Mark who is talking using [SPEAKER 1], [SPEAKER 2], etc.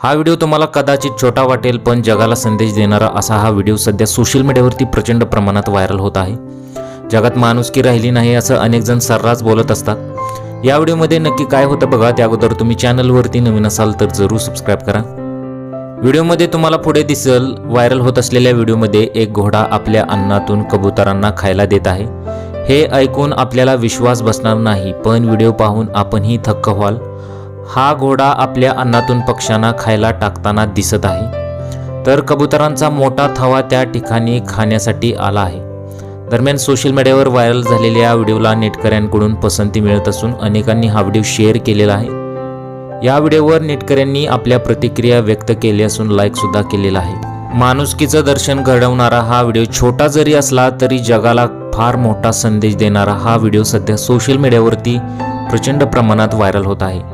[SPEAKER 1] हा व्हिडिओ तुम्हाला कदाचित छोटा वाटेल पण जगाला संदेश देणारा असा हा व्हिडिओ सध्या सोशल मीडियावरती प्रचंड प्रमाणात व्हायरल होत आहे. जगात माणुसकी राहिली नाही असं अनेक जण सर्रास बोलत असतात. या व्हिडिओमध्ये नक्की काय होतं बघा त्या अगोदर तुम्ही चॅनलवरती नवीन असाल तर जरूर सबस्क्राईब करा. व्हिडिओमध्ये तुम्हाला पुढे दिसेल व्हायरल होत असलेल्या व्हिडिओमध्ये एक घोडा आपल्या अन्नातून कबुतरांना खायला देत आहे. हे ऐकून आपल्याला विश्वास बसणार नाही पण व्हिडिओ पाहून आपणही थक्क व्हाल. हा घोडा आपल्या अन्नातून पक्ष्यांना खायला टाकताना दिसत आहे. तर कबुतरांचा मोठा थवा त्या ठिकाणी खाण्यासाठी आला आहे. दरम्यान सोशल मीडियावर व्हायरल झालेल्या या व्हिडिओला नेटकऱ्यांकडून पसंती मिळत असून अनेकांनी हा व्हिडिओ शेअर केलेला आहे. या व्हिडिओवर नेटकऱ्यांनी आपल्या प्रतिक्रिया व्यक्त केली असून लाईकसुद्धा केलेला आहे. माणुसकीचं दर्शन घडवणारा हा व्हिडिओ छोटा जरी असला तरी जगाला फार मोठा संदेश देणारा हा व्हिडिओ सध्या सोशल मीडियावरती प्रचंड प्रमाणात व्हायरल होत आहे.